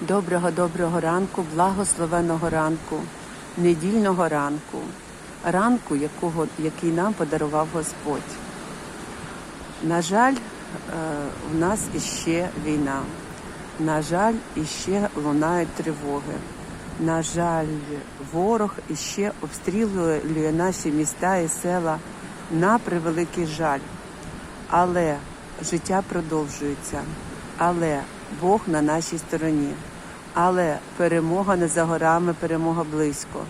Доброго доброго ранку, благословеного ранку, недільного ранку, ранку, якого, який нам подарував Господь. На жаль, е, в нас іще війна. На жаль, іще лунають тривоги. На жаль, ворог іще обстрілює наші міста і села на превеликий жаль. Але життя продовжується. Але Бог на нашій стороні. Але перемога не за горами, перемога близько.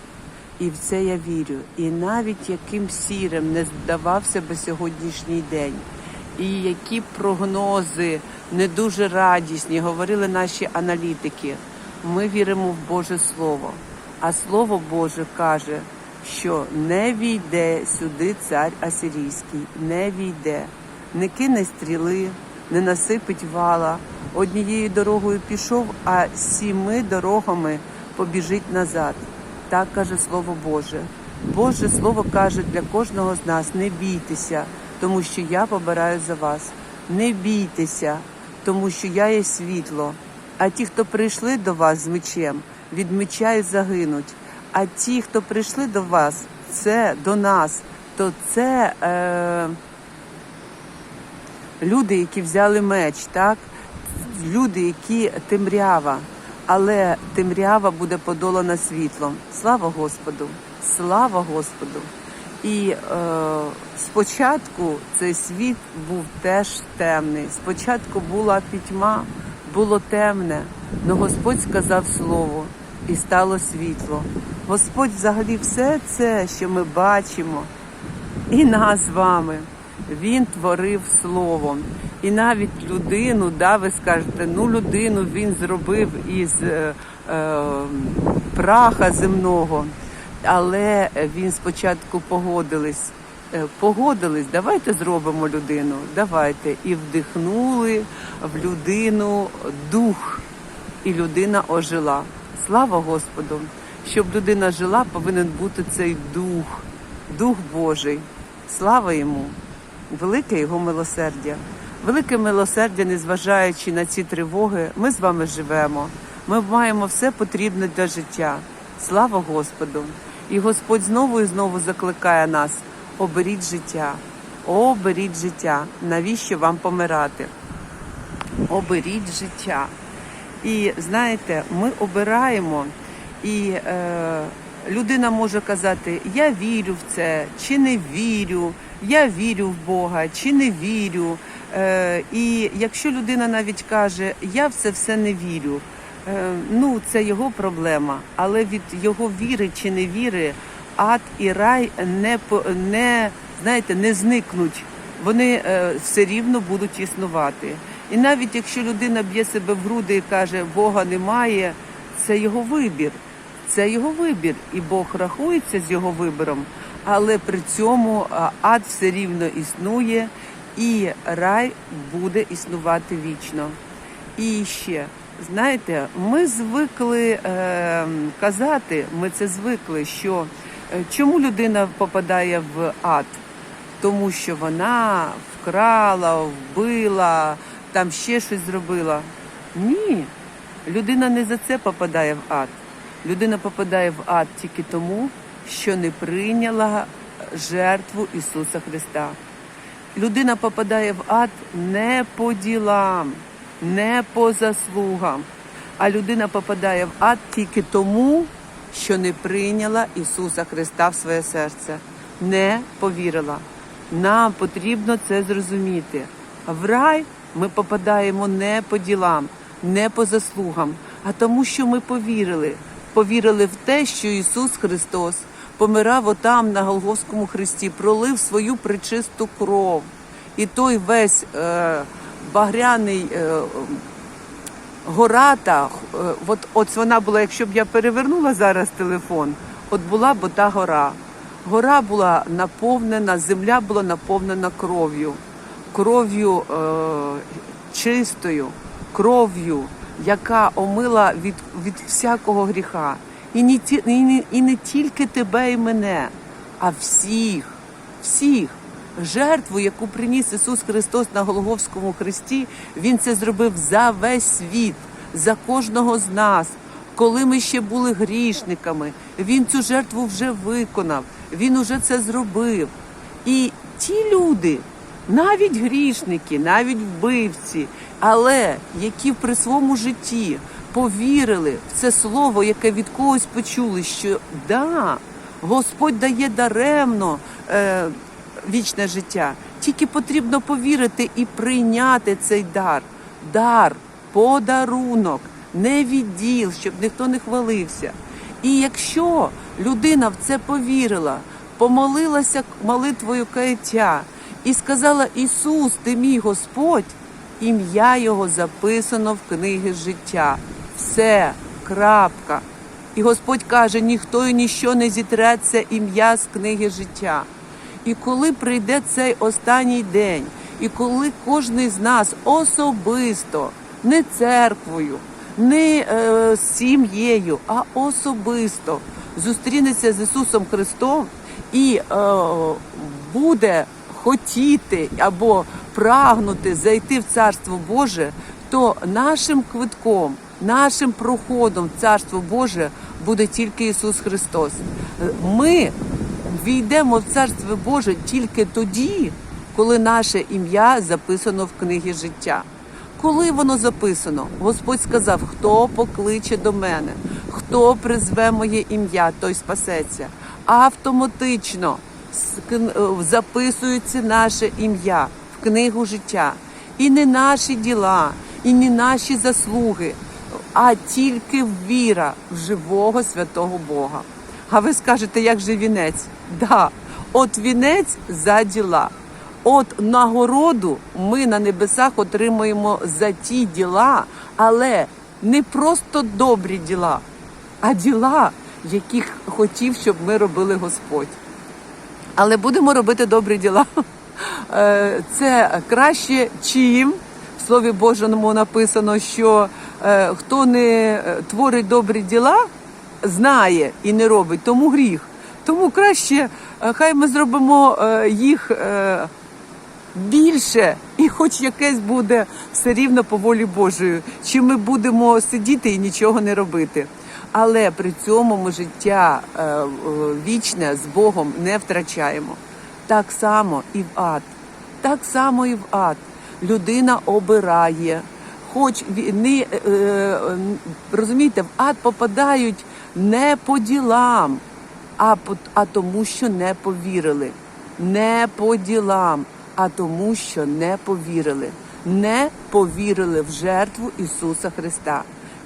І в це я вірю. І навіть яким сірим не здавався би сьогоднішній день, і які прогнози не дуже радісні, говорили наші аналітики. Ми віримо в Боже Слово. А Слово Боже каже, що не війде сюди цар Асирійський, не війде, не кине стріли, не насипить вала. Однією дорогою пішов, а сіми дорогами побіжить назад. Так каже Слово Боже. Боже Слово каже для кожного з нас: не бійтеся, тому що я побираю за вас. Не бійтеся, тому що я є світло. А ті, хто прийшли до вас з мечем, від меча й загинуть. А ті, хто прийшли до вас, це до нас, то це е, люди, які взяли меч, так? Люди, які темрява, але темрява буде подолана світлом. Слава Господу! Слава Господу! І е, спочатку цей світ був теж темний. Спочатку була пітьма, було темне, але Господь сказав слово і стало світло. Господь взагалі все це, що ми бачимо, і нас з вами. Він творив словом. І навіть людину, да, ви скажете, ну людину він зробив із е, е, праха земного. Але він спочатку погодились. е, Погодились, давайте зробимо людину. Давайте. І вдихнули в людину дух, і людина ожила. Слава Господу! Щоб людина жила, повинен бути цей дух, дух Божий. Слава йому! Велике його милосердя. Велике милосердя, незважаючи на ці тривоги, ми з вами живемо. Ми маємо все потрібне для життя. Слава Господу! І Господь знову і знову закликає нас: оберіть життя, оберіть життя. Навіщо вам помирати? Оберіть життя. І знаєте, ми обираємо, і е, людина може казати: Я вірю в це, чи не вірю, я вірю в Бога, чи не вірю. Е, і якщо людина навіть каже, я в це все не вірю, е, ну це його проблема. Але від його віри чи не віри, ад і рай не не знаєте, не зникнуть. Вони е, все рівно будуть існувати. І навіть якщо людина б'є себе в груди і каже, Бога немає, це його вибір. Це його вибір, і Бог рахується з його вибором, але при цьому ад все рівно існує, і рай буде існувати вічно. І ще, знаєте, ми звикли е, казати, ми це звикли, що е, чому людина попадає в ад? Тому що вона вкрала, вбила, там ще щось зробила. Ні, людина не за це попадає в ад. Людина попадає в ад тільки тому, що не прийняла жертву Ісуса Христа. Людина попадає в ад не по ділам, не по заслугам, а людина попадає в ад тільки тому, що не прийняла Ісуса Христа в своє серце, не повірила. Нам потрібно це зрозуміти. В рай ми попадаємо не по ділам, не по заслугам, а тому, що ми повірили. Повірили в те, що Ісус Христос помирав отам на Голгофському хресті, пролив свою причисту кров. І той весь е, багряний е, гората, е, от, от вона була, якщо б я перевернула зараз телефон, от була б та гора. Гора була наповнена, земля була наповнена кров'ю, кров'ю е, чистою, кров'ю, яка омила від, від всякого гріха. І не, ті, і, не, і не тільки тебе і мене, а всіх, всіх. Жертву, яку приніс Ісус Христос на Голговському хресті, Він це зробив за весь світ, за кожного з нас. Коли ми ще були грішниками, він цю жертву вже виконав, він уже це зробив. І ті люди, навіть грішники, навіть вбивці, але які при своєму житті повірили в це слово, яке від когось почули, що да, Господь дає даремно е, вічне життя. Тільки потрібно повірити і прийняти цей дар. Дар, подарунок, не відділ, щоб ніхто не хвалився. І якщо людина в це повірила, помолилася молитвою каяття і сказала: Ісус, ти мій Господь, ім'я Його записано в книги життя. Все, крапка. І Господь каже: ніхто і ніщо не зітре це ім'я з книги життя. І коли прийде цей останній день, і коли кожен з нас особисто, не церквою, не е, сім'єю, а особисто зустрінеться з Ісусом Христом і е, буде хотіти або прагнути зайти в Царство Боже, то нашим квитком, нашим проходом в Царство Боже буде тільки Ісус Христос. Ми війдемо в Царство Боже тільки тоді, коли наше ім'я записано в книгі життя. Коли воно записано, Господь сказав, хто покличе до мене, хто призве моє ім'я, той спасеться. Автоматично е, записується наше ім'я в книгу життя. І не наші діла, і не наші заслуги, а тільки віра в живого святого Бога. А ви скажете, як же вінець? Да, от вінець за діла. От нагороду ми на небесах отримуємо за ті діла, але не просто добрі діла, а діла, яких хотів, щоб ми робили Господь. Але будемо робити добрі діла. Е, Це краще, чим в Слові Божому написано, що хто не е, творить добрі діла, знає і не робить, тому гріх. Тому краще, е, хай ми зробимо е, їх е, більше, і хоч якесь буде все рівно по волі Божої, чи ми будемо сидіти і нічого не робити. Але при цьому ми життя е, е, вічне з Богом не втрачаємо. Так само і в ад. Так само і в ад. Людина обирає. Хоч вони, е, е, розумієте, в ад попадають не по ділам, а, по- а тому, що не повірили. Не по ділам, а тому, що не повірили. Не повірили в жертву Ісуса Христа.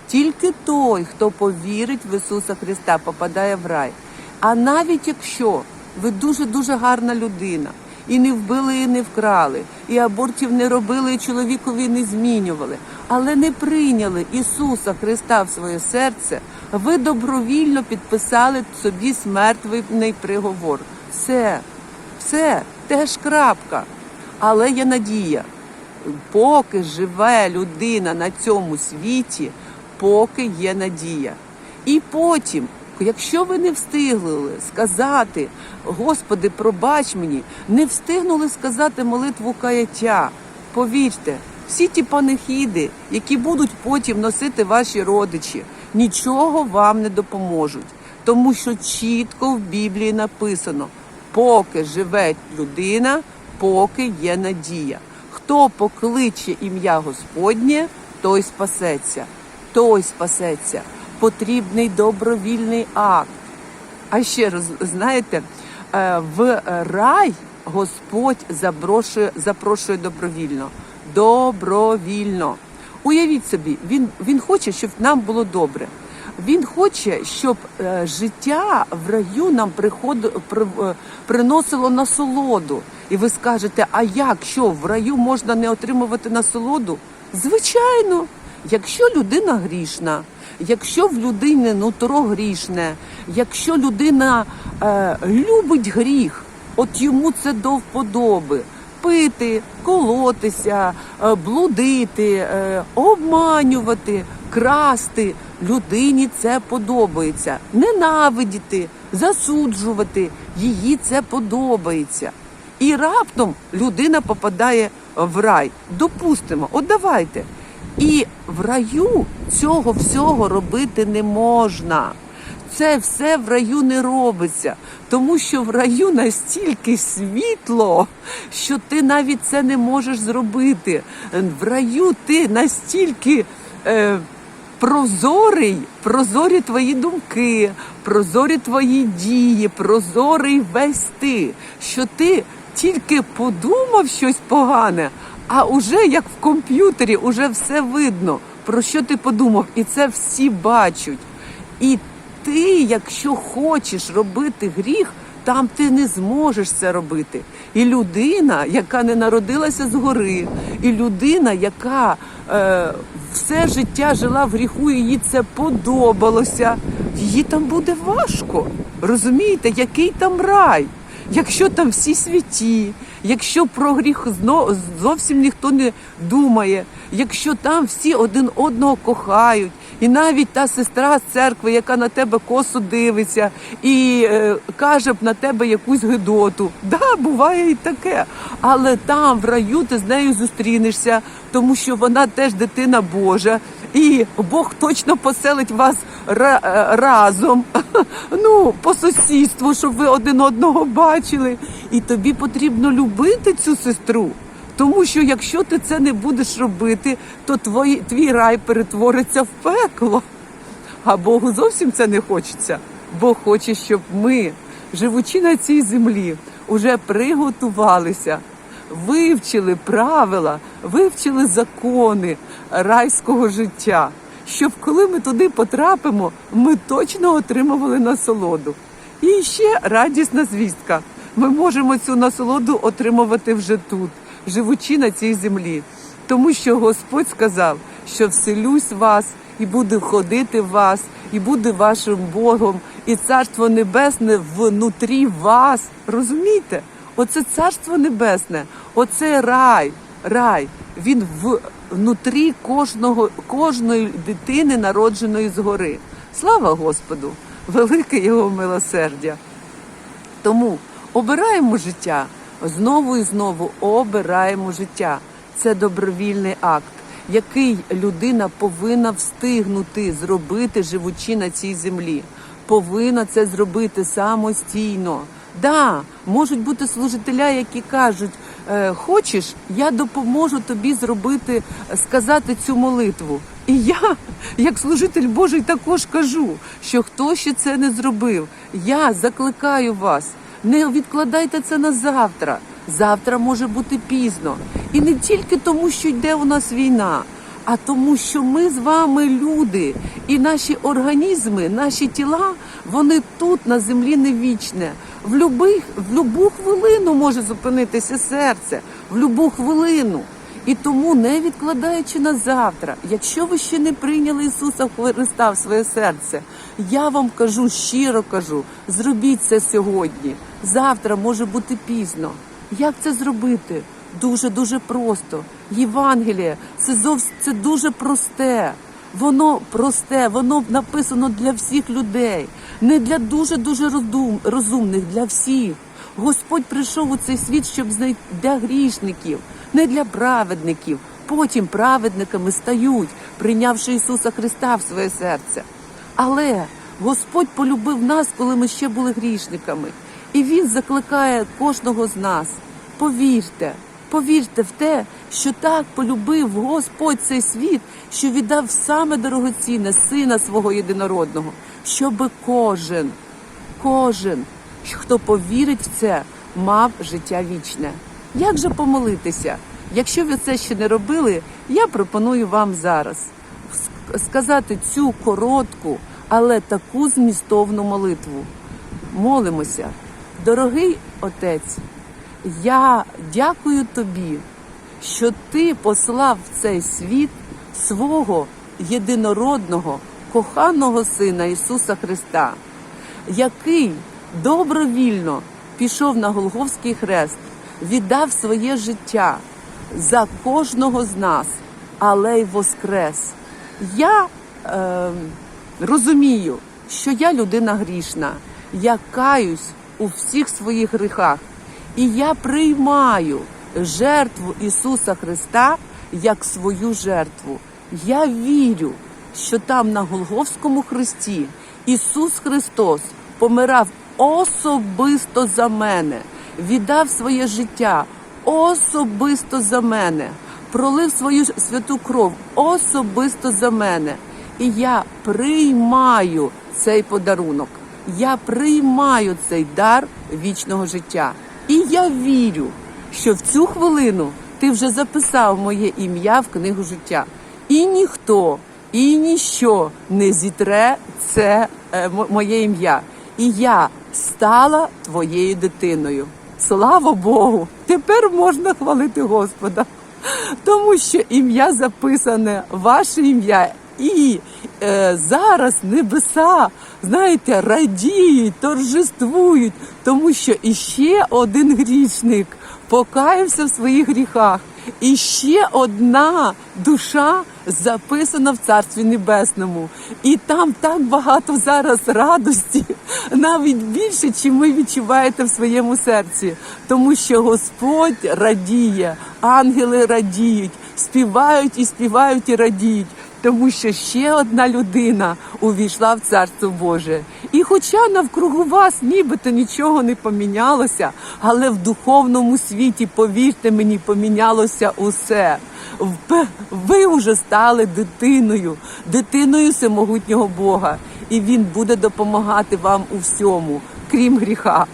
Тільки той, хто повірить в Ісуса Христа, попадає в рай. А навіть якщо ви дуже-дуже гарна людина, і не вбили, і не вкрали, і абортів не робили, і чоловікові не змінювали, але не прийняли Ісуса Христа в своє серце, ви добровільно підписали собі смертний приговор. Все, все, теж крапка. Але є надія. Поки живе людина на цьому світі, поки є надія. І потім, якщо ви не встигли сказати, Господи, пробач мені, не встигнули сказати молитву каяття, повірте, всі ті панихіди, які будуть потім носити ваші родичі, нічого вам не допоможуть, тому що чітко в Біблії написано: поки живе людина, поки є надія. Хто покличе ім'я Господнє, той спасеться, той спасеться. Потрібний добровільний акт. А ще раз, знаєте, е, в рай Господь запрошує, запрошує добровільно. Добровільно. Уявіть собі, він, він хоче, щоб нам було добре. Він хоче, щоб е, життя в раю нам приход, при, е, приносило насолоду. І ви скажете, а як що в раю можна не отримувати насолоду? Звичайно, якщо людина грішна, якщо в людини нутро грішне, якщо людина е, любить гріх, от йому це до вподоби. Пити, колотися, е, блудити, е, обманювати, красти. Людині це подобається. Ненавидіти, засуджувати. Її це подобається. І раптом людина попадає в рай. Допустимо, от давайте. І в раю цього всього робити не можна. Це все в раю не робиться, тому що в раю настільки світло, що ти навіть це не можеш зробити. В раю ти настільки е, прозорий, прозорі твої думки, прозорі твої дії, прозорий весь ти, що ти тільки подумав щось погане, а уже як в комп'ютері, уже все видно, про що ти подумав, і це всі бачать. І ти, якщо хочеш робити гріх, там ти не зможеш це робити. І людина, яка не народилася згори, і людина, яка е, все життя жила в гріху, їй це подобалося, їй там буде важко. Розумієте, який там рай? Якщо там всі святі, якщо про гріх зовсім ніхто не думає, якщо там всі один одного кохають, і навіть та сестра з церкви, яка на тебе косо дивиться і е, каже б на тебе якусь гидоту. Да, буває і таке. Але там, в раю, ти з нею зустрінешся, тому що вона теж дитина Божа. І Бог точно поселить вас разом, ну, по сусідству, щоб ви один одного бачили. І тобі потрібно любити цю сестру. Тому що якщо ти це не будеш робити, то твій, твій рай перетвориться в пекло. А Богу зовсім це не хочеться. Бог хоче, щоб ми, живучи на цій землі, уже приготувалися, вивчили правила, вивчили закони райського життя, щоб коли ми туди потрапимо, ми точно отримували насолоду. І ще радісна звістка. Ми можемо цю насолоду отримувати вже тут, живучи на цій землі. Тому що Господь сказав, що вселюсь вас і буду ходити в вас, і буде вашим Богом, і царство небесне внутрі вас. Розумієте? Оце царство небесне, оце рай, рай. Він в внутрі кожного, кожної дитини, народженої згори. Слава Господу! Велике його милосердя. Тому обираємо життя, знову і знову обираємо життя. Це добровільний акт, який людина повинна встигнути зробити, живучи на цій землі. Повинна це зробити самостійно. Да, можуть бути служителя, які кажуть: хочеш, я допоможу тобі зробити, сказати цю молитву. І я, як служитель Божий, також кажу, що хто ще це не зробив, я закликаю вас. Не відкладайте це на завтра. Завтра може бути пізно. І не тільки тому, що йде у нас війна, а тому, що ми з вами люди, і наші організми, наші тіла, вони тут на землі не вічне. В любих, в любу хвилину може зупинитися серце, в любу хвилину. І тому, не відкладаючи на завтра, якщо ви ще не прийняли Ісуса Христа в своє серце, я вам кажу, щиро кажу, зробіть це сьогодні. Завтра може бути пізно. Як це зробити? Дуже дуже просто. Євангеліє це зовсім це дуже просте. Воно просте, воно написано для всіх людей, не для дуже дуже роздум, розумних, для всіх. Господь прийшов у цей світ, щоб знайти для грішників, не для праведників. Потім праведниками стають, прийнявши Ісуса Христа в своє серце. Але Господь полюбив нас, коли ми ще були грішниками, і Він закликає кожного з нас. Повірте, повірте в те, що так полюбив Господь цей світ, що віддав саме дорогоцінне сина свого єдинородного, щоби кожен, кожен, хто повірить в це, мав життя вічне. Як же помолитися? Якщо ви це ще не робили, я пропоную вам зараз сказати цю коротку, але таку змістовну молитву. Молимося, дорогий Отець. Я дякую тобі, що ти послав в цей світ свого єдинородного, коханого Сина Ісуса Христа, який добровільно пішов на Голговський хрест, віддав своє життя за кожного з нас, але й воскрес. Я е, розумію, що я людина грішна, я каюсь у всіх своїх гріхах. І я приймаю жертву Ісуса Христа як свою жертву. Я вірю, що там на Голговському хресті Ісус Христос помирав особисто за мене, віддав своє життя особисто за мене, пролив свою святу кров особисто за мене. І я приймаю цей подарунок. Я приймаю цей дар вічного життя. І я вірю, що в цю хвилину ти вже записав моє ім'я в книгу життя. І ніхто, і ніщо не зітре це е, моє ім'я. І я стала твоєю дитиною. Слава Богу! Тепер можна хвалити Господа, тому що ім'я записане, ваше ім'я. І е, зараз небеса, знаєте, радіють, торжествують, тому що іще один грішник покаявся в своїх гріхах. І ще одна душа записана в Царстві Небесному. І там так багато зараз радості, навіть більше, чим ви відчуваєте в своєму серці. Тому що Господь радіє, ангели радіють, співають і співають і радіють. Тому що ще одна людина увійшла в Царство Боже. І хоча навкругу вас нібито нічого не помінялося, але в духовному світі, повірте мені, помінялося усе. Ви вже стали дитиною, дитиною всемогутнього Бога. І Він буде допомагати вам у всьому, крім гріха.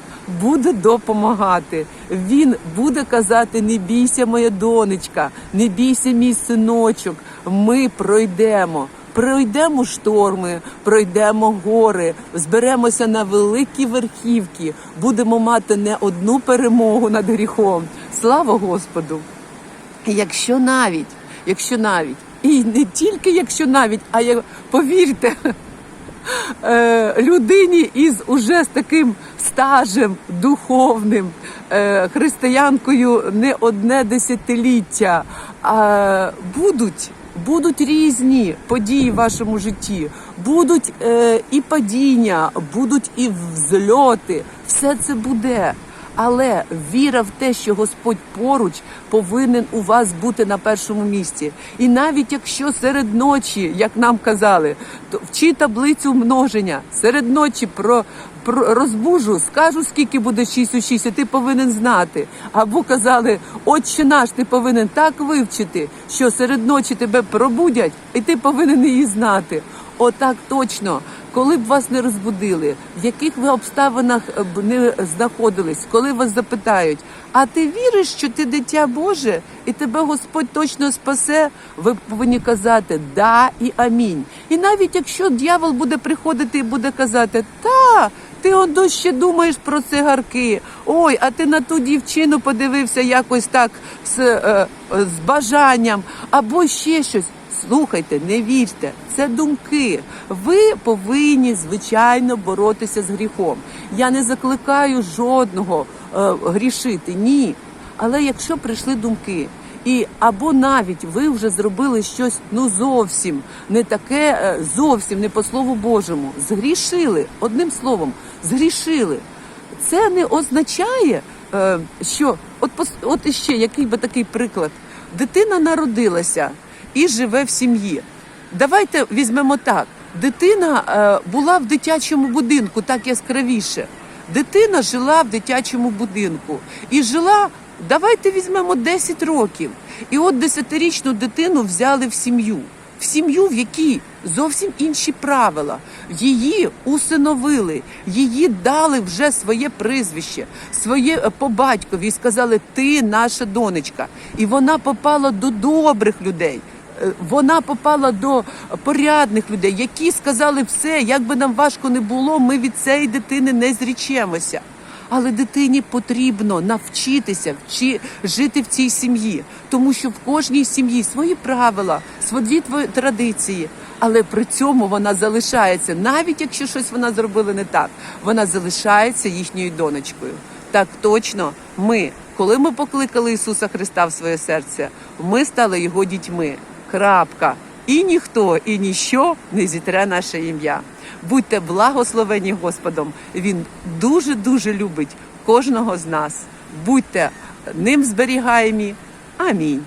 Буде допомагати. Він буде казати: не бійся, моя донечка, не бійся, мій синочок. Ми пройдемо. Пройдемо шторми, пройдемо гори, зберемося на великі верхівки, будемо мати не одну перемогу над гріхом. Слава Господу! Якщо навіть, якщо навіть, і не тільки якщо навіть, а як повірте, е, людині із уже з таким стажем духовним, е, християнкою не одне десятиліття, а будуть. Будуть різні події в вашому житті, будуть е, і падіння, будуть і взльоти. Все це буде. Але віра в те, що Господь поруч повинен у вас бути на першому місці. І навіть якщо серед ночі, як нам казали, то вчи таблицю множення, серед ночі про, розбужу, скажу, скільки буде 6 у 6, і ти повинен знати. Або казали, отче наш, ти повинен так вивчити, що серед ночі тебе пробудять, і ти повинен її знати. Отак точно, коли б вас не розбудили, в яких ви обставинах е, б не знаходились, коли вас запитають, а ти віриш, що ти дитя Боже, і тебе Господь точно спасе, ви повинні казати да і амінь. І навіть якщо дьявол буде приходити і буде казати, та. Ти оно ще думаєш про цигарки. Ой, а ти на ту дівчину подивився якось так з, е, е, з бажанням, або ще щось. Слухайте, не вірте, це думки. Ви повинні звичайно боротися з гріхом. Я не закликаю жодного е, грішити, ні. Але якщо прийшли думки, і або навіть ви вже зробили щось ну зовсім не таке, е, зовсім не по слову Божому, згрішили одним словом, згрішили. Це не означає, е, що от от іще який би такий приклад. Дитина народилася і живе в сім'ї. Давайте візьмемо так: дитина е, була в дитячому будинку, так яскравіше. Дитина жила в дитячому будинку і жила. Давайте візьмемо 10 років. І от 10-річну дитину взяли в сім'ю. В сім'ю, в якій зовсім інші правила. Її усиновили, її дали вже своє прізвище, своє е, по батькові і сказали: Ти наша донечка. І вона попала до добрих людей. Е, Вона попала до порядних людей, які сказали все, як би нам важко не було, ми від цієї дитини не зрічемося. Але дитині потрібно навчитися вчи, жити в цій сім'ї, тому що в кожній сім'ї свої правила, свої традиції. Але при цьому вона залишається, навіть якщо щось вона зробила не так, вона залишається їхньою донечкою. Так точно, ми, коли ми покликали Ісуса Христа в своє серце, ми стали його дітьми. Крапка. І ніхто, і ніщо не зітре наше ім'я. Будьте благословені Господом. Він дуже дуже любить кожного з нас. Будьте ним зберігаємі. Амінь.